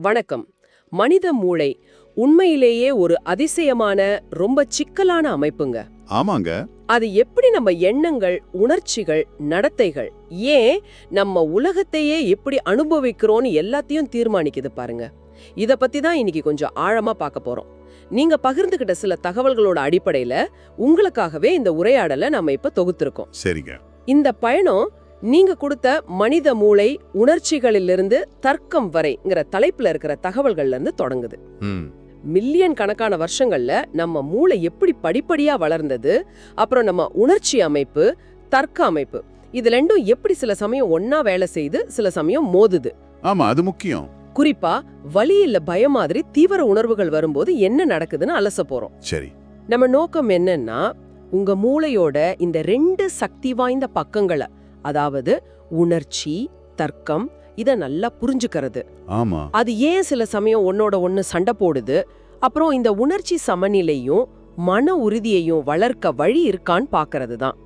வணக்கம். மனித மூளை உண்மையிலேயே ஒரு அதிசயமான ரொம்ப சிக்கலான அமைப்புங்க. ஆமாங்க. அது எப்படி நம்ம எண்ணங்கள் உணர்ச்சிகள் நடத்தைகள் ஏன் நம்ம உலகத்தையே எப்படி அனுபவிக்கிறோம்னு எல்லாத்தையும் தீர்மானிக்குது பாருங்க. இத பத்தி தான் இன்னைக்கு கொஞ்சம் ஆழமா பார்க்க போறோம். நீங்க பகிர்ந்துகிட்ட சில தகவல்களோட அடிப்படையில உங்களுக்காகவே இந்த உரையாடலை நம்ம இப்ப தொகுத்திருக்கோம். சரிங்க. இந்த பயணம் நீங்க கொடுத்த மனித மூளை உணர்ச்சிகளிலிருந்து தர்க்கம் வரைங்கிற தலைப்புல இருக்கிற தகவல்கள்ல இருந்து தொடங்குது. ம். மில்லியன் கணக்கான வருஷங்கள்ல நம்ம மூளை எப்படி படிப்படியா வளர்ந்தது அப்புறம் நம்ம உணர்ச்சி அமைப்பு தர்க்க அமைப்பு இது ரெண்டும் எப்படி சில சமயம் ஒன்னா வேலை செய்து சில சமயம் மோதுது. ஆமா அது முக்கியம். குறிப்பா வலி இல்ல பயம் மாதிரி தீவிர உணர்வுகள் வரும்போது என்ன நடக்குதுன்னு அலச போறோம். சரி. நம்ம நோக்கம் என்னன்னா உங்க மூளையோட இந்த ரெண்டு சக்தி வாய்ந்த பக்கங்களை அதாவது உணர்ச்சி தர்க்கம் இத நல்லா புரிஞ்சுக்கிறது. ஆமா. அது ஏன் சில சமயம் ஒன்னோட ஒன்னு சண்டை போடுது? அப்புறம் இந்த உணர்ச்சி சமநிலையும் மன உறுதியையும் வளர்க்க வழி இருக்கான்னு பாக்குறது தான்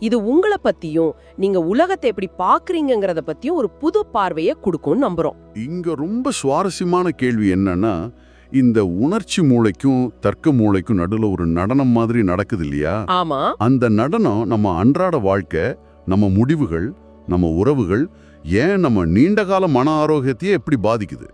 இது உங்களை பத்தியும் நீங்க உலகத்தை எப்படி பாக்குறீங்கங்கறத பத்தியும் ஒரு புது பார்வையை கொடுக்கும்னு நம்புறோம். இங்க ரொம்ப சுவாரஸ்யமான கேள்வி என்னன்னா இந்த உணர்ச்சி மூளைக்கும் தர்க்க மூளைக்கும் நடுவுல ஒரு நடனம் மாதிரி நடக்குது இல்லையா? ஆமா. அந்த நடனம் நம்ம அன்றாட வாழ்க்கை நம்ம முடிவுகள் நம்ம உறவுகள் ஏன் நம்ம நீண்டகால மன ஆரோக்கியத்தையே எப்படி பாதிக்குது?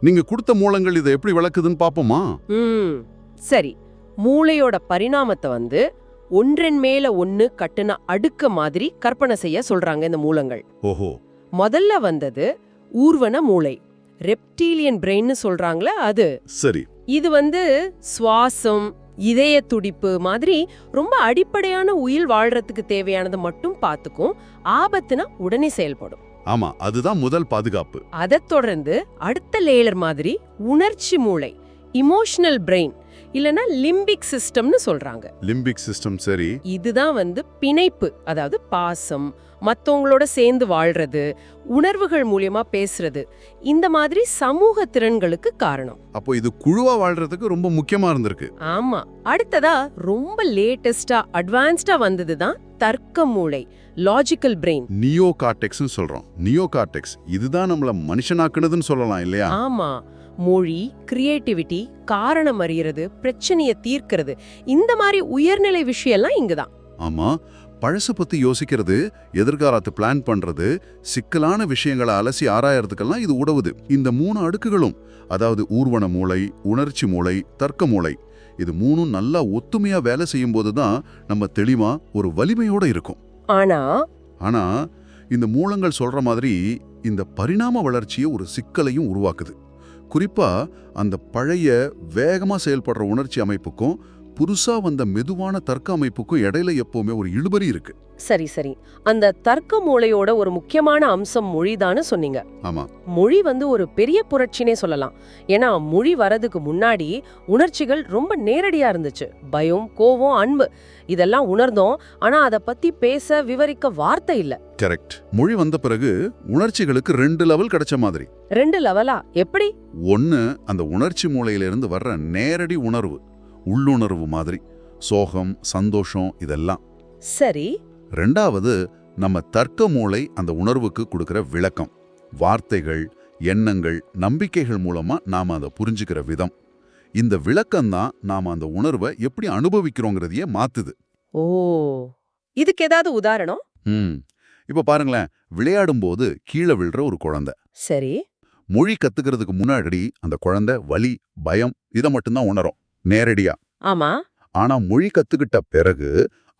நீங்க கொடுத்த மூலங்கள் இதை எப்படி விளக்குதுன்னு பாப்போமா? ம் சரி. மூளையோட பரிணாமத்தை வந்து ஒன்றன் மேல ஒன்னு கட்டுன அடுக்க மாதிரி கற்பனை செய்ய சொல்றாங்க இந்த மூலங்கள். ஓஹோ. முதல்ல வந்தது ஊர்வன மூளை. ரெப்டீலியன் பிரெயின்னு சொல்றாங்களே அது. சரி. இது வந்து சுவாசம் இதய துடிப்பு மாதிரி ரொம்ப அடிப்படையான உயிர் வாழ்றதுக்கு தேவையானது மட்டும் பார்த்துக்கும். ஆபத்துனா உடனே செயல்படும். ஆமா அதுதான் முதல் பாதுகாப்பு. அதைத் தொடர்ந்து அடுத்த லேயர் மாதிரி உணர்ச்சி மூளை. இமோஷனல் பிரெயின் இல்லனா லிம்பிக் சிஸ்டம்னு சொல்றாங்க. லிம்பிக் சிஸ்டம் சரி. இதுதான் வந்து பிணைப்பு அதாவது பாசம் மத்தவங்களோட சேர்ந்து வாழ்றது உணர்வுகள் மூலியமா பேசுறது இந்த மாதிரி சமூக திறன்களுக்கு காரணம். அப்போ இது குழுவா வாழ்றதுக்கு ரொம்ப முக்கியமா இருந்திருக்கு. ஆமா. அடுத்ததா ரொம்ப லேட்டஸ்டா அட்வான்ஸ்டா வந்ததுதான் தர்க்க மூளை லாஜிக்கல் பிரெயின் நியோ கார்டெக்ஸ்னு சொல்றோம். நியோ கார்டெக்ஸ் இதுதான் நம்மள மனுஷனாக்குனதுன்னு சொல்லலாம் இல்லையா? ஆமா. மொழி கிரியேட்டிவிட்டி காரணம் அறியறது பிரச்சனையை தீர்க்கிறது. இந்த மாதிரி உயர்நிலை விஷயம்லாம் இங்குதான். ஆமா பழச பத்தி யோசிக்கிறது எதிர்காலத்தை பிளான் பண்றது சிக்கலான விஷயங்களை அலசி ஆராயறதுக்கெல்லாம் இது உதவுது. இந்த மூணு அடுக்குகளும் அதாவது ஊர்வன மூளை உணர்ச்சி மூளை தர்க்க மூளை இது மூணும் நல்லா ஒத்துமையா வேலை செய்யும் போதுதான் நம்ம தெளிவா ஒரு வலிமையோட இருக்கும். ஆனா ஆனா இந்த மூலங்கள் சொல்ற மாதிரி இந்த பரிணாம வளர்ச்சியை ஒரு சிக்கலையும் உருவாக்குது. குறிப்பா அந்த பழைய வேகமா செயல்படுற உணர்ச்சி அமைப்புக்கும் புதுசா வந்த மெதுவான தர்க்க அமைப்புக்கும் இடையில எப்பவுமே ஒரு இழுபறி இருக்கு. சரி சரி. அந்த தர்க்க மூளையோட ஒரு முக்கியமான அம்சம் மொழிதான்னு சொன்னீங்க. ஆமா. மொழி வந்து ஒரு பெரிய புரட்சினே சொல்லலாம். ஏன்னா மொழி வரதுக்கு முன்னாடி உணர்ச்சிகள் ரொம்ப நேரடியா இருந்துச்சு. பயம் கோவம் அன்பு இதெல்லாம் உணர்ந்தோம். ஆனா அத பத்தி பேச விவரிக்க வார்த்தை இல்ல. கரெக்ட் மொழி வந்த பிறகு உணர்ச்சிகளுக்கு ரெண்டு லெவல் கிடைச்ச மாதிரி. ரெண்டு லெவலா எப்படி? ஒன்னு அந்த உணர்ச்சி மூளையிலிருந்து வர்ற நேரடி உணர்வு. உள்ளுணர்வு மாதிரி சோகம் சந்தோஷம் இதெல்லாம். சரி. ரெண்டாவது நம்ம தர்க்க மூளை அந்த உணர்வுக்கு கொடுக்கிற விளக்கம். வார்த்தைகள் எண்ணங்கள் நம்பிக்கைகள் மூலமா நாம அதை புரிஞ்சுக்கிற விதம். இந்த விளக்கம் தான் நாம அந்த உணர்வை எப்படி அனுபவிக்கிறோங்கிறதையே மாத்துது. ஓ இதுக்கு ஏதாவது உதாரணம்? ம். இப்ப பாருங்களேன் விளையாடும்போது கீழே விழுற ஒரு குழந்தை. சரி. மொழி கத்துக்கிறதுக்கு முன்னாடி அந்த குழந்தை வலி பயம் இதை மட்டும்தான் உணரும். நேரடியா. ஆமா. ஆனா மொழி கத்துக்கிட்ட பிறகு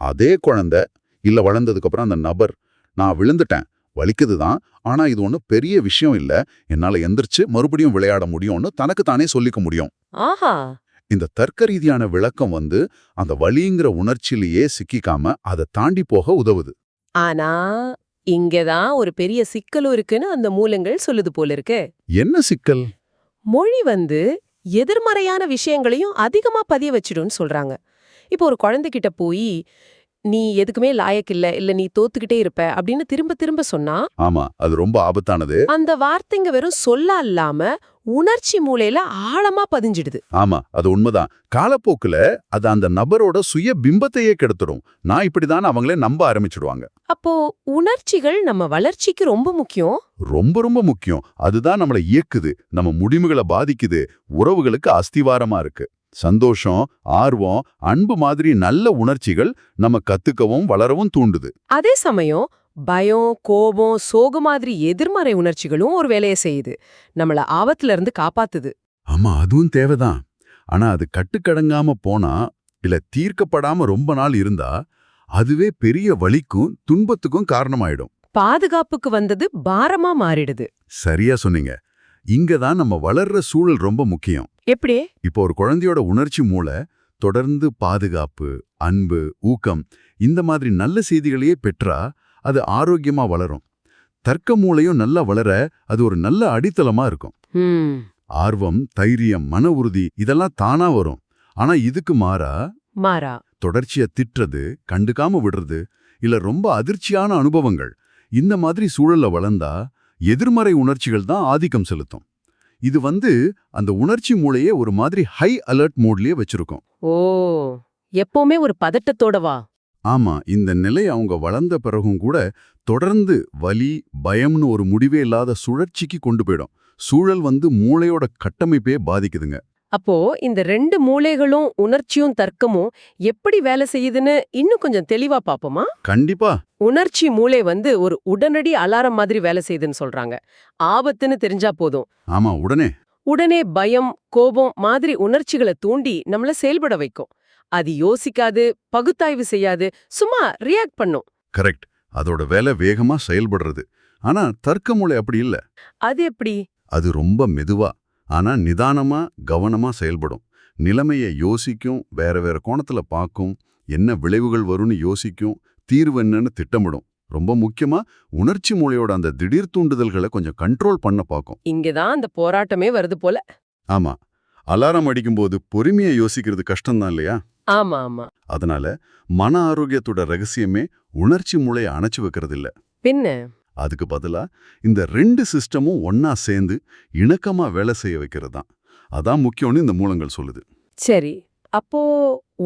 அதே குழந்தை இல்ல வளர்ந்ததுக்கு அப்புறம் அந்த நபர் நான் விழுந்துட்டேன் வலிக்குது தான் ஆனா இது ஒன்றும் பெரிய விஷயம் இல்ல என்னால எந்திரிச்சு மறுபடியும் விளையாட முடியும்னு தனக்கு தானே சொல்லிக்க முடியும். ஆஹா. இந்த தர்க்க ரீதியான விளக்கம் வந்து அந்த வலிங்கிற உணர்ச்சியிலேயே சிக்கிக்காம அதை தாண்டி போக உதவுது. ஆனா இங்கதான் ஒரு பெரிய சிக்கலும் இருக்குன்னு அந்த மூலங்கள் சொல்லுது போல இருக்கு. என்ன சிக்கல்? மொழி வந்து எதிர்மறையான விஷயங்களையும் அதிகமா பதிய வச்சிடும்னு சொல்றாங்க. இப்போ ஒரு குழந்தைகிட்ட போய் நீ எதுக்குமே லாயக்கில்ல இல்ல நீ தோத்துக்கிட்டே இருப்ப அப்படின்னு திரும்ப திரும்ப சொன்னா ஆமா அது ரொம்ப ஆபத்தானது. அந்த வார்த்தைங்க வெறும் சொல்ல இல்லாம உணர்ச்சி மூளையில ஆழமா பதிஞ்சிடுது. ஆமா அது உண்மைதான். காலப்போக்குல அது அந்த நபரோட சுய பிம்பத்தையே கெடுத்துடும் நான் இப்படிதான் அவங்களே நம்ப ஆரம்பிச்சிடுவாங்க. அப்போ உணர்ச்சிகள் நம்ம வளர்ச்சிக்கு ரொம்ப முக்கியம்? ரொம்ப ரொம்ப முக்கியம். அதுதான் நம்மளை இயக்குது. நம்ம முடிவுகளை பாதிக்குது. உறவுகளுக்கு அஸ்திவாரமா இருக்கு. சந்தோஷம் ஆர்வம் அன்பு மாதிரி நல்ல உணர்ச்சிகள் நம்ம கத்துக்கவும் வளரவும் தூண்டுது. அதே சமயம் பயம் கோபம் சோகம் மாதிரி எதிர்மறை உணர்ச்சிகளும் ஒரு வேலையை செய்யுது. நம்மள ஆபத்துல இருந்து காப்பாத்துது. ஆமா அதுவும் தேவைதான். ஆனா அது கட்டுக்கடங்காம போனா இல்ல தீர்க்கப்படாம ரொம்ப நாள் இருந்தா அதுவே பெரிய வலிக்கும் துன்பத்துக்கும் காரணமாயிடும். பாதுகாப்புக்கு வந்தது பாரமா மாறிடுது. சரியா சொன்னீங்க. இங்க தான் நம்ம வளர்ற சூழல் ரொம்ப முக்கியம். எப்படி? இப்போ ஒரு குழந்தையோட உணர்ச்சி மூளை தொடர்ந்து பாதுகாப்பு அன்பு ஊக்கம் இந்த மாதிரி நல்ல செய்திகளையே பெற்றா அது ஆரோக்கியமா வளரும். தர்க்க மூளையும் நல்லா வளர அது ஒரு நல்ல அடித்தளமா இருக்கும். ஆர்வம் தைரியம் மன உறுதி இதெல்லாம் தானா வரும். ஆனா இதுக்கு மாறா? மாறா. தொடர்ச்சியா திட்டுறது கண்டுக்காம விடுறது இல்ல ரொம்ப அதிர்ச்சியான அனுபவங்கள் இந்த மாதிரி சூழல்ல வளர்ந்தா எதிர்மறை உணர்ச்சிகள் தான் ஆதிக்கம் செலுத்தும். இது வந்து அந்த உணர்ச்சி மூளையே ஒரு மாதிரி ஹை அலர்ட் மோட்லயே வச்சிருக்கும். ஓ எப்பவுமே ஒரு பதட்டத்தோட வா. ஆமா இந்த நிலை அவங்க வளர்ந்த பிறகும் கூட தொடர்ந்து வலி பயம்னு ஒரு முடிவே இல்லாத சுழற்சிக்கு கொண்டு போயிடும். சூழல் வந்து மூளையோட கட்டமைப்பே பாதிக்குதுங்க. அப்போ இந்த ரெண்டு மூளைகளும் உணர்ச்சியும் தர்க்கமும் எப்படி வேலை செய்யுதுன்னு இன்னும் கொஞ்சம் தெளிவா பாப்போமா? கண்டிப்பா. உணர்ச்சி மூளை வந்து ஒரு உடனடி அலாரம் மாதிரி வேலை செய்யுதுன்னு சொல்றாங்க. ஆபத்துன்னு தெரிஞ்சா போதும். ஆமா உடனே. உடனே பயம் கோபம் மாதிரி உணர்ச்சிகளை தூண்டி நம்மள செயல்பட வைக்கும். அது யோசிக்காது பகுத்தாய்வு செய்யாது சும்மா ரியாக்ட் பண்ணும். கரெக்ட் அதோட வேலை வேகமா செயல்படுறது. ஆனா தர்க்க மூளை அப்படி இல்ல. அது எப்படி? அது ரொம்ப மெதுவா ஆனா நிதானமா கவனமா செயல்படும். நிலைமையை யோசிக்கும் வேற வேற கோணத்துல பார்க்கும் என்ன விளைவுகள் வரும்னு யோசிக்கும் தீர்வு என்னன்னு திட்டமிடும். ரொம்ப முக்கியமா உணர்ச்சி மூளையோட அந்த திடீர் தூண்டுதல்களை கொஞ்சம் கண்ட்ரோல் பண்ண பார்க்கும். இங்கதான் அந்த போராட்டமே வருது போல. ஆமா. அலாரம் அடிக்கும்போது பொறுமையா யோசிக்கிறது கஷ்டம்தான் இல்லையா? ஆமா ஆமா அதனால மன ஆரோக்கியத்தோட ரகசியமே உணர்ச்சி மூளையை அணைச்சு வைக்கிறது இல்ல பின்ன? அதுக்கு பதிலா இந்த ரெண்டு சிஸ்டமும் ஒன்னா சேர்ந்து இணக்கமா வேலை செய்ய வைக்கிறது தான் அதான் முக்கியம்னு இந்த மூலங்கள் சொல்லுது. சரி. அப்போ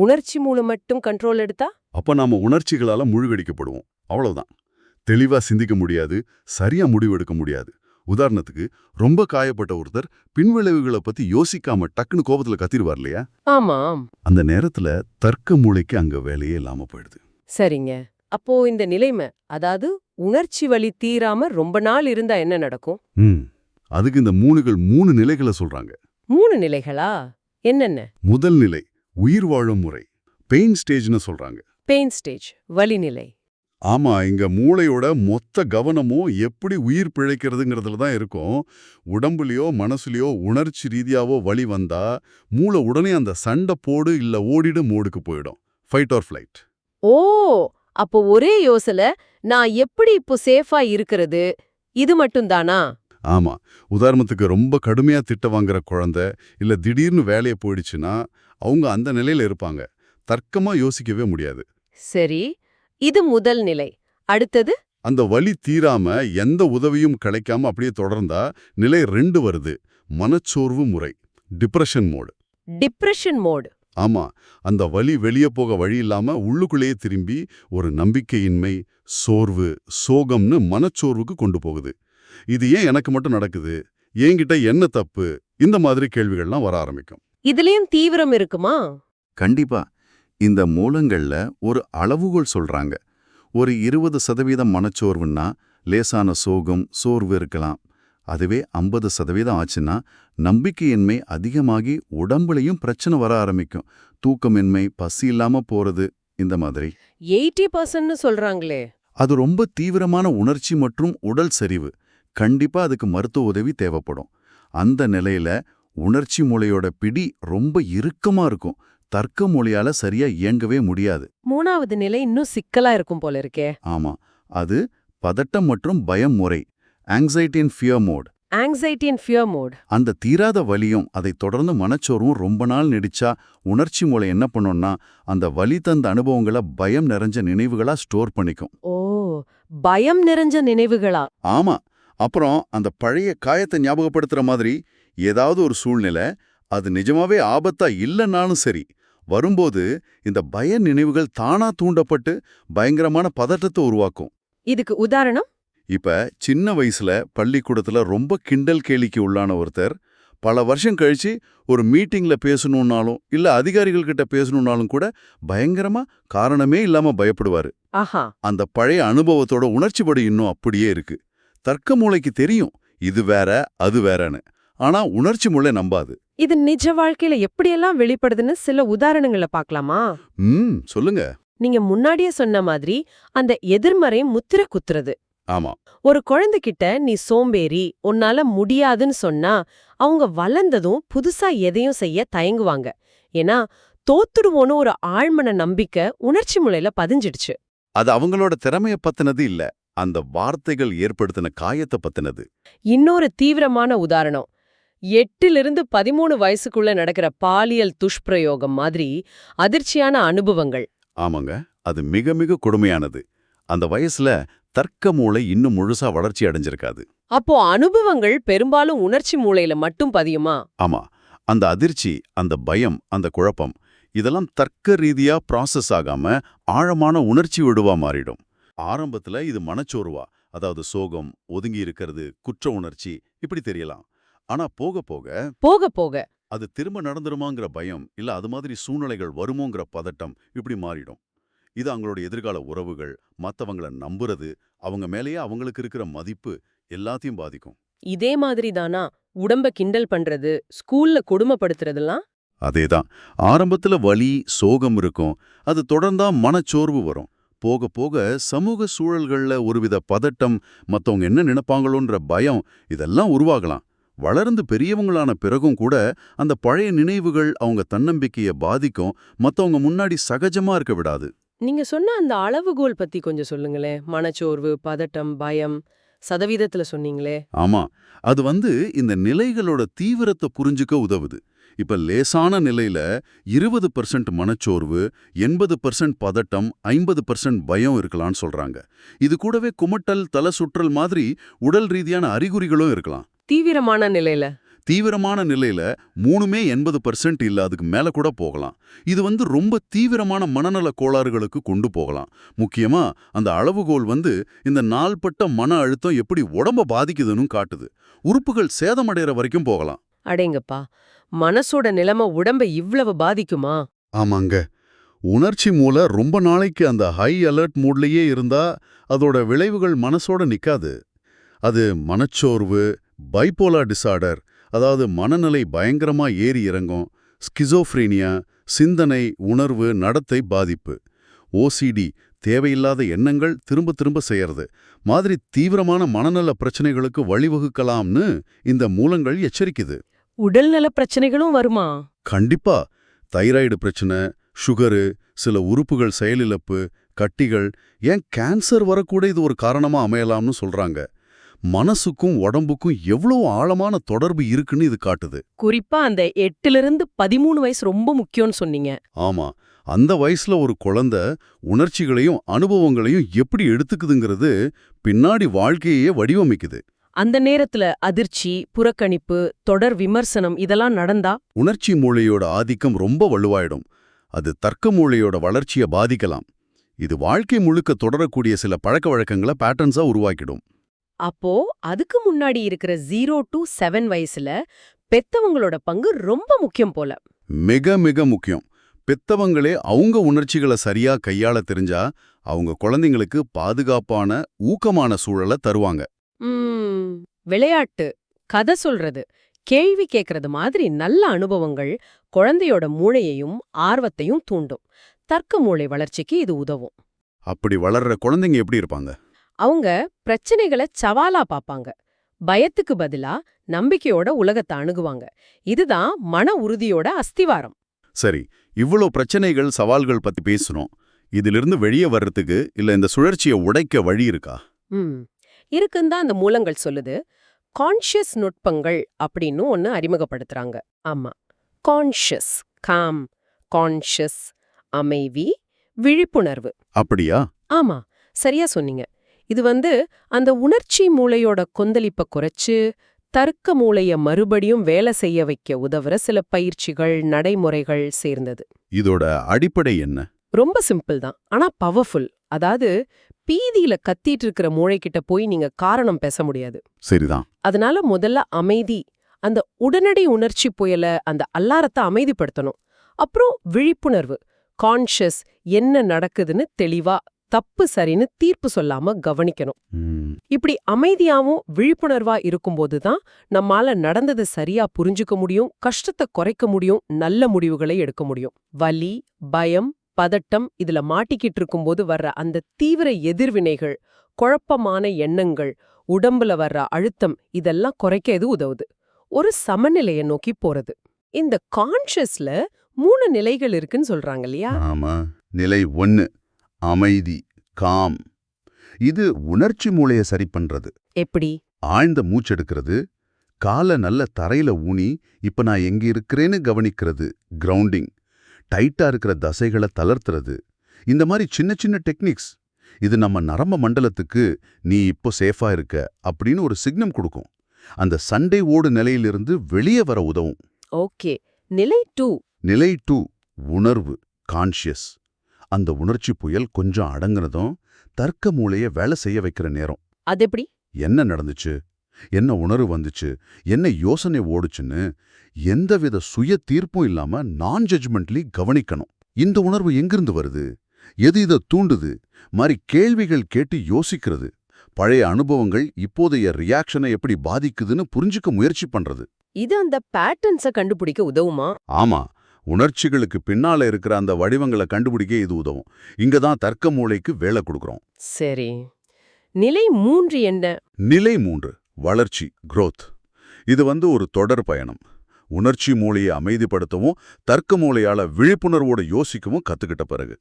உணர்ச்சி மூலம் மட்டும் கண்ட்ரோல் எடுத்தா? அப்ப நாம உணர்ச்சிகளால முழுகடிக்கப்படுவோம். அவ்வளவுதான். தெளிவா சிந்திக்க முடியாது சரியா முடிவெடுக்க முடியாது. உதாரணத்துக்கு ரொம்ப காயப்பட்ட ஒருத்தர் பின்விளைவுகளை பத்தி யோசிக்காம டக்குன்னு கோபத்துல கத்திருவார் இல்லையா? ஆமாம். அந்த நேரத்துல தர்க்க மூளைக்கு அங்க வேலையே இல்லாம போயிடுது. சரிங்க. அப்போ இந்த நிலைமை அதாவது உணர்ச்சி வலி தீராம ரொம்ப நாள் இருந்தா என்ன நடக்கும்? ம். அதுக்கு இந்த மூணுகள் மூணு நிலைகளை சொல்றாங்க. மூணு நிலைகளா? என்னென்ன? முதல் நிலை உயிர் வாழும் முறை. பெயின் ஸ்டேஜ்னு சொல்றாங்க. பெயின் ஸ்டேஜ் வலி நிலை. ஆமா இங்க மூளையோட மொத்த கவனமும் எப்படி உயிர் பிழைக்கிறதுங்கிறதுல தான் இருக்கும். உடம்புலயோ மனசுலயோ உணர்ச்சி ரீதியாவோ வலி வந்தா மூளை உடனே அந்த சண்டை போடு இல்ல ஓடிடு மோடுக்கு போயிடும். ஃபைட் ஆர் ஃபிளைட் ஓ அப்போ ஒரே யோசனை நான் எப்படி இப்போ சேஃபா இருக்கிறது? இது மட்டும்தானா ஆமா உதாரணத்துக்கு ரொம்ப கடுமையா திட்ட வாங்குற குழந்தை இல்ல திடீர்னு வேலையை போயிடுச்சுன்னா அவங்க அந்த நிலையில இருப்பாங்க. தர்க்கமா யோசிக்கவே முடியாது. சரி. இது முதல் நிலை. அடுத்தது? அந்த வலி தீராம எந்த உதவியும் கிடைக்காம அப்படியே தொடர்ந்தா நிலை ரெண்டு வருது. மனச்சோர்வு முறை. டிப்ரெஷன் மோடு டிப்ரெஷன் மோட் ஆமா. அந்த வலி வெளியே போக வழி இல்லாம உள்ளுக்குள்ளேயே திரும்பி ஒரு நம்பிக்கையின்மை சோர்வு சோகம்னு மனச்சோர்வுக்கு கொண்டு போகுது. இது ஏன் எனக்கு மட்டும் நடக்குது? என்கிட்ட என்ன தப்பு? இந்த மாதிரி கேள்விகள்லாம் வர ஆரம்பிக்கும். இதுலயும் தீவிரம் இருக்குமா? கண்டிப்பா. இந்த மூலங்கள்ல ஒரு அளவுகோல் சொல்றாங்க. ஒரு இருபது சதவீதம் மனச்சோர்வுன்னா லேசான சோகம் சோர்வு இருக்கலாம். அதுவே ஐம்பது சதவீதம் ஆச்சுன்னா நம்பிக்கையின்மை அதிகமாகி உடம்புலையும் பிரச்சனை வர ஆரம்பிக்கும். தூக்கமின்மை பசி இல்லாம போறது இந்த மாதிரி. எயிட்டி பர்சன்ட்னு சொல்றாங்களே. அது ரொம்ப தீவிரமான உணர்ச்சி மற்றும் உடல் சரிவு. கண்டிப்பா அதுக்கு மருத்துவ உதவி தேவைப்படும். அந்த நிலையில உணர்ச்சி மூளையோட பிடி ரொம்ப இறுக்கமா இருக்கும். தர்க்க மொழியால சரியா இயங்கவே முடியாது. மூணாவது நிலை இன்னும் சிக்கலா இருக்கும் போல இருக்கே. ஆமா அது பதட்டம் மற்றும் பயம் முறை anxiety and fear mode anxiety and fear mode அந்த தீராத வலியும் அதை தொடர்ந்து மனச்சோர்வும் ரொம்ப நாள் நீடிச்சா உணர்ச்சி மூளை என்ன பண்ணும்னா அந்த வலி தந்த அனுபவங்களை பயம் நிறைஞ்ச நினைவுகளா ஸ்டோர் பண்ணிக்கும். ஓ பயம் நிறைஞ்ச நினைவுகளா? ஆமா அப்புறம் அந்த பழைய காயத்தை ஞாபகப்படுத்துற மாதிரி ஏதாவது ஒரு சூழ்நிலை அது நிஜமாவே ஆபத்தா இல்லைன்னாலும் சரி வரும்போது இந்த பய நினைவுகள் தானா தூண்டப்பட்டு பயங்கரமான பதட்டத்தை உருவாக்கும். இதுக்கு உதாரணம்? இப்ப சின்ன வயசுல பள்ளிக்கூடத்துல ரொம்ப கிண்டல் கேலிக்கு உள்ளான ஒருத்தர் பல வருஷம் கழிச்சு ஒரு மீட்டிங்ல பேசணும்னாலும் இல்ல அதிகாரிகள் கிட்ட பேசணும்னாலும் கூட பயங்கரமா காரணமே இல்லாம பயப்படுவாரு. ஆஹா. அந்த பழைய அனுபவத்தோட உணர்ச்சிப்படி இன்னும் அப்படியே இருக்கு. தர்க்க மூளைக்கு தெரியும் இது வேற அது வேறன்னு. ஆனா உணர்ச்சி மூளை நம்பாது. இது நிஜ வாழ்க்கையில எப்படியெல்லாம் வெளிப்படுதுன்னு சில உதாரணங்களை பார்க்கலாமா? ம் சொல்லுங்க. நீங்க முன்னாடியே சொன்ன மாதிரி அந்த எதிர்மறை முத்திர குத்துறது. ஆமா. ஒரு குழந்தைகிட்ட நீ சோம்பேறி உன்னால முடியாதுன்னு சொன்னா அவங்க வளர்ந்ததும் புதுசா எதையும் செய்ய தயங்குவாங்க. ஏன்னா தோத்துடுவோன்னு ஒரு ஆழ்மன நம்பிக்கை உணர்ச்சி முறையில பதிஞ்சிடுச்சு. அது அவங்களோட திறமைய பத்தினது இல்ல அந்த வார்த்தைகள் ஏற்படுத்தின காயத்தை பத்தினது. இன்னொரு தீவிரமான உதாரணம். எட்டிலிருந்து பதிமூணு வயசுக்குள்ள நடக்கிற பாலியல் துஷ்பிரயோகம் மாதிரி அதிர்ச்சியான அனுபவங்கள். ஆமாங்க அது மிக மிக கொடுமையானது. அந்த வயசுல தர்க்க மூளை இன்னும் முழுசா வளர்ச்சி அடைஞ்சிருக்காது. அப்போ அனுபவங்கள் பெரும்பாலும் உணர்ச்சி மூளையில மட்டும் பதியுமா? ஆமா அந்த அதிர்ச்சி அந்த பயம் அந்த குழப்பம் இதெல்லாம் தர்க்க ரீதியா ப்ராசஸ் ஆகாம ஆழமான உணர்ச்சி விடுவா மாறிடும். ஆரம்பத்துல இது மனச்சோர்வா அதாவது சோகம் ஒதுங்கி இருக்கிறது குற்ற உணர்ச்சி இப்படி தெரியலாம். ஆனா போக போக போக போக. அது திரும்ப நடந்துருமாங்கிற பயம் இல்ல அது மாதிரி சூழ்நிலைகள் வருமோங்கிற பதட்டம் இப்படி மாறிடும். இது அவங்களோட எதிர்கால உறவுகள் மத்தவங்கள நம்புறது அவங்க மேலேயே அவங்களுக்கு இருக்கிற மதிப்பு எல்லாத்தையும் பாதிக்கும். இதே மாதிரி தானா? உடம்ப கிண்டல் பண்றது ஸ்கூல்ல கொடுமைப்படுத்துறதெல்லாம்? அதேதான் ஆரம்பத்துல வலி சோகம் இருக்கும். அது தொடர்ந்தா மனச்சோர்வு வரும். போக போக சமூக சூழல்கள்ல ஒருவித பதட்டம் மத்தவங்க என்ன நினைப்பாங்களோன்ற பயம் இதெல்லாம் உருவாகலாம். வளர்ந்து பெரியவங்களான பிறகும் கூட அந்த பழைய நினைவுகள் அவங்க தன்னம்பிக்கைய பாதிக்கும். மத்தவங்க முன்னாடி சகஜமா இருக்க விடாது. நீங்க சொன்ன அந்த அளவுகோல் பத்தி கொஞ்சம் சொல்லுங்களேன். மனச்சோர்வு பதட்டம் பயம் சதவீதத்துல சொன்னீங்களே. ஆமா. அது வந்து இந்த நிலைகளோட தீவிரத்தை புரிஞ்சுக்க உதவுது. இப்ப லேசான நிலையில இருபது பர்சன்ட் மனச்சோர்வு எண்பது பர்சன்ட் பதட்டம் ஐம்பது பர்சன்ட் பயம் இருக்கலாம்னு சொல்றாங்க. இது கூடவே குமட்டல் தலை சுற்றல் மாதிரி உடல் ரீதியான அறிகுறிகளும் இருக்கலாம். தீவிரமான நிலையில? தீவிரமான நிலையில மூணுமே எண்பது பர்சன்ட் இல்ல அதுக்கு மேல கூட போகலாம். இது வந்து ரொம்ப தீவிரமான மனநல கோளாறுகளுக்கு கொண்டு போகலாம். முக்கியமா அந்த அளவுகோல் வந்து இந்த நாள்பட்ட மன அழுத்தம் எப்படி உடம்ப பாதிக்குதுன்னு காட்டுது. உறுப்புகள் சேதமடைகிற வரைக்கும் போகலாம். அடேங்கப்பா மனசோட நிலைமை உடம்ப இவ்வளவு பாதிக்குமா? ஆமாங்க. உணர்ச்சி மூல ரொம்ப நாளைக்கு அந்த ஹை அலர்ட் மூட்லயே இருந்தா அதோட விளைவுகள் மனசோட நிக்காது. அது மனச்சோர்வு பைப்போலா டிசார்டர் அதாவது மனநிலை பயங்கரமா ஏறி இறங்கும் ஸ்கிசோஃப்ரீனியா சிந்தனை உணர்வு நடத்தை பாதிப்பு. ஓசிடி தேவையில்லாத எண்ணங்கள் திரும்ப திரும்ப செய்யறது. மாதிரி தீவிரமான மனநல பிரச்சனைகளுக்கு வழிவகுக்கலாம்னு இந்த மூலங்கள் எச்சரிக்குது. உடல்நல பிரச்சனைகளும் வருமா? கண்டிப்பா. தைராய்டு பிரச்சனை சுகரு சில உறுப்புகள் செயலிழப்பு கட்டிகள் ஏன் கேன்சர் வரக்கூட இது ஒரு காரணமா அமையலாம்னு சொல்றாங்க. மனசுக்கும் உடம்புக்கும் எவ்வளவு ஆழமான தொடர்பு இருக்குன்னு இது காட்டுது. குறிப்பா அந்த எட்டுல பதிமூணு வயசு ரொம்ப முக்கியம்னு சொன்னீங்க. ஆமா அந்த வயசுல ஒரு குழந்தை உணர்ச்சிகளையும் அனுபவங்களையும் எப்படி எடுத்துக்குதுங்கிறது பின்னாடி வாழ்க்கையே வடிவமைக்குது. அந்த நேரத்துல அதிர்ச்சி புறக்கணிப்பு தொடர் விமர்சனம் இதெல்லாம் நடந்தா? உணர்ச்சி மூளையோட ஆதிக்கம் ரொம்ப வலுவாயிடும். அது தர்க்க மூளையோட வளர்ச்சியை பாதிக்கலாம். இது வாழ்க்கை முழுக்க தொடரக்கூடிய சில பழக்க வழக்கங்களை பேட்டர்ன்ஸா உருவாக்கிடும். அப்போ அதுக்கு முன்னாடி இருக்கிற ஜீரோ டு செவன் வயசுல பெத்தவங்களோட பங்கு ரொம்ப முக்கியம் போல. மிக மிக முக்கியம். பெத்தவங்களே அவங்க உணர்ச்சிகளை சரியா கையாள தெரிஞ்சா அவங்க குழந்தைங்களுக்கு பாதுகாப்பான ஊக்கமான சூழலை தருவாங்க. விளையாட்டு கதை சொல்றது கேள்வி கேட்கறது மாதிரி நல்ல அனுபவங்கள் குழந்தையோட மூளையையும் ஆர்வத்தையும் தூண்டும். தர்க்க மூளை வளர்ச்சிக்கு இது உதவும். அப்படி வளர்ற குழந்தைங்க எப்படி இருப்பாங்க? அவங்க பிரச்சனைகளை சவாலா பாப்பாங்க. பயத்துக்கு பதிலா நம்பிக்கையோட உலகத்தை அணுகுவாங்க. இதுதான் மன உறுதியோட அஸ்திவாரம். சரி இவ்வளோ பிரச்சனைகள் சவால்கள் பத்தி பேசுறோம் இதிலிருந்து வெளியே வர்றதுக்கு இல்ல இந்த சுழற்சியை உடைக்க வழி இருக்கா? ம். இருக்குன்னு தான் அந்த மூலங்கள் சொல்லுது. கான்ஷியஸ் நுட்பங்கள் அப்படின்னு ஒன்னு அறிமுகப்படுத்துறாங்க. ஆமா. கான்ஷியஸ் காம் கான்ஷியஸ் அமைவி விழிப்புணர்வு. அப்படியா? ஆமா. சரியா சொன்னீங்க. இது வந்து அந்த உணர்ச்சி மூளையோட கொந்தளிப்ப குறைச்சு தர்க்க மூளைய மறுபடியும் வேலை செய்ய வைக்க உதவுற சில பயிற்சிகள் நடைமுறைகள் சேர்ந்தது. இதோட அடிப்படை என்ன? ரொம்ப சிம்பிள் தான். ஆனா பவர்ஃபுல் அதாவது பீதியில கத்திட்டு இருக்கிற மூளைக்கிட்ட போய் நீங்க காரணம் பேச முடியாது. சரிதான். அதனால முதல்ல அமைதி அந்த உடனடி உணர்ச்சி புயல அந்த அல்லாரத்தை அமைதிப்படுத்தணும். அப்புறம் விழிப்புணர்வு கான்ஷியஸ் என்ன நடக்குதுன்னு தெளிவா தப்பு சரின்னு தீர்ப்பு சொல்லாம கவனிக்கணும். இப்படி அமைதியாவும் விழிப்புணர்வா இருக்கும்போது தான் நம்மால நடந்தது சரியா புரிஞ்சுக்க முடியும் கஷ்டத்தை குறைக்க முடியும் நல்ல முடிவுகளை எடுக்க முடியும். வலி பயம் பதட்டம் இதுல மாட்டிக்கிட்டு இருக்கும்போது வர்ற அந்த தீவிர எதிர்வினைகள் குழப்பமான எண்ணங்கள் உடம்புல வர்ற அழுத்தம் இதெல்லாம் குறைக்க இது உதவுது. ஒரு சமநிலையை நோக்கி போறது. இந்த கான்ஷியஸ்ல மூணு நிலைகள் இருக்குன்னு சொல்றாங்க இல்லையா? ஆமா. நிலை ஒன்னு அமைதி காம். இது உணர்ச்சி மூளைய சரி பண்றது. எப்படி? ஆழ்ந்த மூச்செடுக்கிறது. காலை நல்ல தரையில ஊனி இப்ப நான் எங்க இருக்கிறேன்னு கவனிக்கிறது. கிரவுண்டிங் டைட்டா இருக்கிற தசைகளை தளர்த்துறது. இந்த மாதிரி சின்ன சின்ன டெக்னிக்ஸ் இது நம்ம நரம்ப மண்டலத்துக்கு நீ இப்போ சேஃபா இருக்க அப்படின்னு ஒரு சிக்னம் கொடுக்கும். அந்த சண்டை ஓடு நிலையிலிருந்து வெளியே வர உதவும். ஓகே. நிலை டூ நிலை டூ உணர்வு கான்ஷியஸ் அந்த உணர்ச்சி புயல் கொஞ்சம் அடங்குனதும் தர்க்க மூளைய வேலை செய்ய வைக்கிற நேரம். அது எப்படி என்ன நடந்துச்சு? என்ன உணர்வு வந்துச்சு? என்ன யோசனை ஓடுச்சுன்னு எந்தவித சுய தீர்ப்பும் இல்லாம நான் ஜட்ஜ்மெண்ட்லி கவனிக்கணும். இந்த உணர்வு எங்கிருந்து வருது? எது இதை தூண்டுது? மாதிரி கேள்விகள் கேட்டு யோசிக்கிறது. பழைய அனுபவங்கள் இப்போதைய ரியாக்ஷனை எப்படி பாதிக்குதுன்னு புரிஞ்சுக்க முயற்சி பண்றது. இது அந்த பேட்டர்ன்ஸ கண்டுபிடிக்க உதவுமா? ஆமா. உணர்ச்சிகளுக்கு பின்னால இருக்கிற அந்த வடிவங்களை கண்டுபிடிக்க இது உதவும். இங்க தான் தர்க்க மூளைக்கு வேலை கொடுக்குறோம். சரி. நிலை மூன்று என்ன? நிலை மூன்று. வளர்ச்சி growth. இது வந்து ஒரு தொடர் பயணம். உணர்ச்சி மூளையை அமைதிப்படுத்தவும் தர்க்க மூளையால விழிப்புணர்வோட யோசிக்கவும் கத்துக்கிட்ட பிறகு.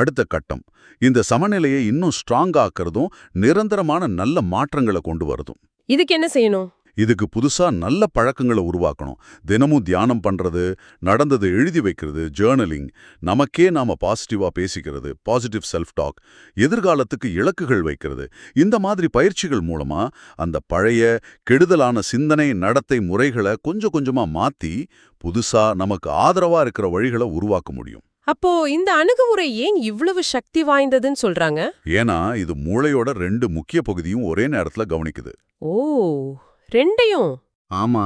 அடுத்த கட்டம். இந்த சமநிலையை இன்னும் ஸ்ட்ராங் ஆக்கிறதும் நிரந்தரமான நல்ல மாற்றங்களை கொண்டு வரதும். இதுக்கு என்ன செய்யணும்? இதுக்கு புதுசா நல்ல பழக்கங்களை உருவாக்கணும். தினமும் தியானம் பண்றது நடந்ததை எழுதி வைக்கிறது ஜேர்னலிங் நமக்கே நாம பாசிட்டிவா பேசிக்கிறது பாசிட்டிவ் செல்ஃப் டாக் எதிர்காலத்துக்கு இலக்குகள் வைக்கிறது. இந்த மாதிரி பயிற்சிகள் மூலமா அந்த பழைய கெடுதலான சிந்தனை நடத்தை முறைகளை கொஞ்சம் கொஞ்சமா மாத்தி புதுசா நமக்கு ஆதரவா இருக்கிற வழிகளை உருவாக்க முடியும். அப்போ இந்த அணுகுமுறை ஏன் இவ்வளவு சக்தி வாய்ந்ததுன்னு சொல்றாங்க? ஏன்னா இது மூளையோட ரெண்டு முக்கிய பகுதியும் ஒரே நேரத்துல கவனிக்குது. ஓ. ரெண்டையும். ஆமா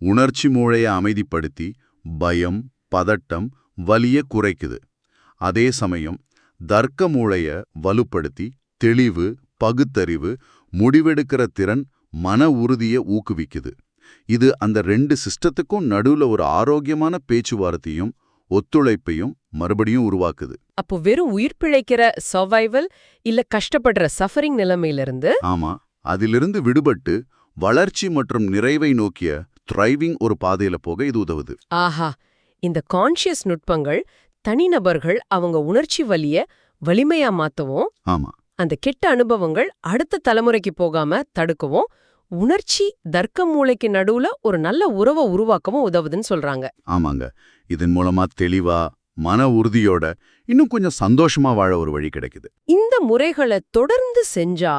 உணர்ச்சி மூளையை அமைதிப்படுத்தி பயம் பதட்டம் வலிய குறைக்குது. அதே சமயம் தர்க்க மூளைய வலுப்படுத்தி தெளிவு பகுத்தறிவு முடிவெடுக்கிற திறன் மன உறுதியை ஊக்குவிக்குது. இது அந்த ரெண்டு சிஸ்டத்துக்கும் நடுவுல ஒரு ஆரோக்கியமான பேச்சுவார்த்தையும் ஒத்துழைப்பையும் மறுபடியும் உருவாக்குது. அப்போ வெறும் உயிர் பிழைக்கிற சர்வைவல் இல்ல கஷ்டப்படுற சஃபரிங் நிலைமையிலிருந்து ஆமா அதிலிருந்து விடுபட்டு வளர்ச்சி மற்றும் நிறைவை நோக்கிய த்ரைவிங் ஒரு பாதையில போக இது உதவுது. ஆஹா இந்த கான்ஷியஸ் நுட்பங்கள் தனிநபர்கள் அவங்க உணர்ச்சி வலிய வலிமையா மாத்தவும் ஆமா. அந்த கெட்ட அனுபவங்கள் அடுத்த தலைமுறைக்கு போகாம தடுக்கவும் உணர்ச்சி தர்க்க மூளைக்கு நடுவுல ஒரு நல்ல உறவை உருவாக்கவும் உதவுதுன்னு சொல்றாங்க. ஆமாங்க. இதன் மூலமா தெளிவா மன உறுதியோட இன்னும் கொஞ்சம் சந்தோஷமா வாழ ஒரு வழி கிடைக்குது. இந்த முறைகளை தொடர்ந்து செஞ்சா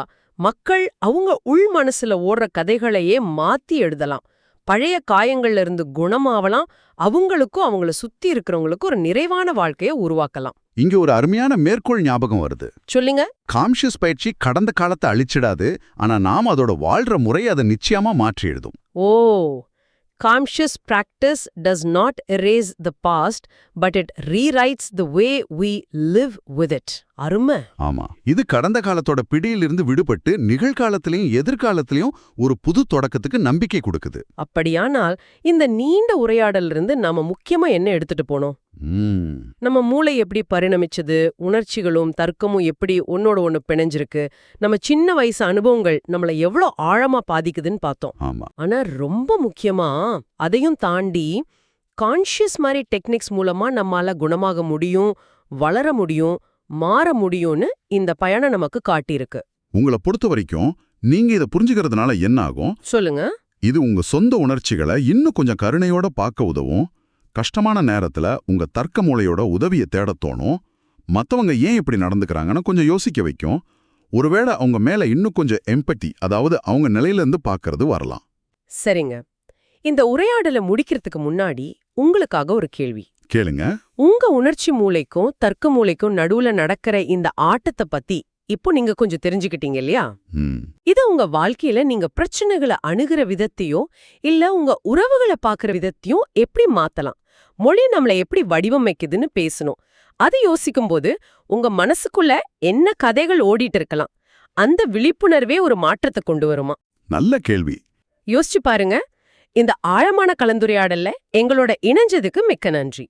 மக்கள் அவங்க உள் மனசுல ஓடுற கதைகளையே மாத்தி எழுதலாம். பழைய காயங்கள்ல இருந்து குணமாவலாம் அவங்களுக்கும் அவங்கள சுத்தி இருக்கிறவங்களுக்கும் ஒரு நிறைவான வாழ்க்கைய உருவாக்கலாம். இங்க ஒரு அருமையான மேற்கோள் ஞாபகம் வருது. சொல்லுங்க. கான்ஷியஸ் பயிற்சி கடந்த காலத்தை அழிச்சிடாது ஆனா நாம் அதோட வாழ்ற முறையை அதை நிச்சயமா மாற்றி எழுதும். ஓ conscious practice does not erase the past but it rewrites the way we live with it. அருமை. ஆமா. இது கடந்த காலத்தோட பிடியிலிருந்து விடுபட்டு நிகழ்காலத்திலையும் எதிர்காலத்திலையும் ஒரு புது தொடக்கத்துக்கு நம்பிக்கை கொடுக்குது. அப்படியானால் இந்த நீண்ட உரையாடலிருந்து நாம முக்கியமா என்ன எடுத்துட்டு போனோம்? நம்ம மூளை எப்படி பரிணமிச்சது? உணர்ச்சிகளும் தர்க்கமும் எப்படி ஒன்னோட ஒண்ணு பிணைஞ்சிருக்கு? நம்ம சின்ன வயசு அனுபவங்கள் நம்மள எவ்வளோ ஆழமா பாதிக்குதுன்னு பார்த்தோம். ஆனா ரொம்ப முக்கியமா அதையும் தாண்டி கான்ஷியஸ் மாதிரி டெக்னிக்ஸ் மூலமா நம்மால குணமாக முடியும் வளர முடியும் மாற முடியும்னு இந்த பயணம் நமக்கு காட்டியிருக்கு. உங்களை பொறுத்த வரைக்கும் நீங்க இதை புரிஞ்சுக்கிறதுனால என்ன ஆகும்? சொல்லுங்க. இது உங்க சொந்த உணர்ச்சிகளை இன்னும் கொஞ்சம் கருணையோட பார்க்க உதவும். கஷ்டமான நேரத்துல உங்க தர்க்க மூளையோட உதவியை தேடத் தோணும். மத்தவங்க ஏன் இப்படி நடந்துக்கறாங்கன்னு கொஞ்சம் யோசிக்க வைக்கும். ஒருவேளை அவங்க மேல இன்னும் கொஞ்சம் எம்பத்தி அதாவது அவங்க நிலையில இருந்து பார்க்கறது வரலாம். சரிங்க. இந்த உரையாடலை முடிக்கிறதுக்கு முன்னாடி உங்களுக்காக ஒரு கேள்வி. கேளுங்க. உங்க உணர்ச்சி மூளைக்கும் தர்க்க மூளைக்கும் நடுவுல நடக்கிற இந்த ஆட்டத்தை பத்தி இப்போ நீங்க கொஞ்சம் தெரிஞ்சுக்கிட்டீங்க இல்லையா? இது உங்க வாழ்க்கையில நீங்க பிரச்சனைகளை அணுகிற விதத்தையோ இல்ல உங்க உறவுகளை பாக்குற விதத்தையும் எப்படி மாத்தலாம்? மொழி நம்மள எப்படி வடிவமைக்குதுன்னு பேசணும். அது யோசிக்கும் போது உங்க மனசுக்குள்ள என்ன கதைகள் ஓடிட்டு இருக்கலாம். அந்த விழிப்புணர்வே ஒரு மாற்றத்தை கொண்டு வருமா? நல்ல கேள்வி. யோசிச்சு பாருங்க. இந்த ஆழமான கலந்துரையாடல்ல எங்களோட இணைஞ்சதுக்கு மிக்க நன்றி.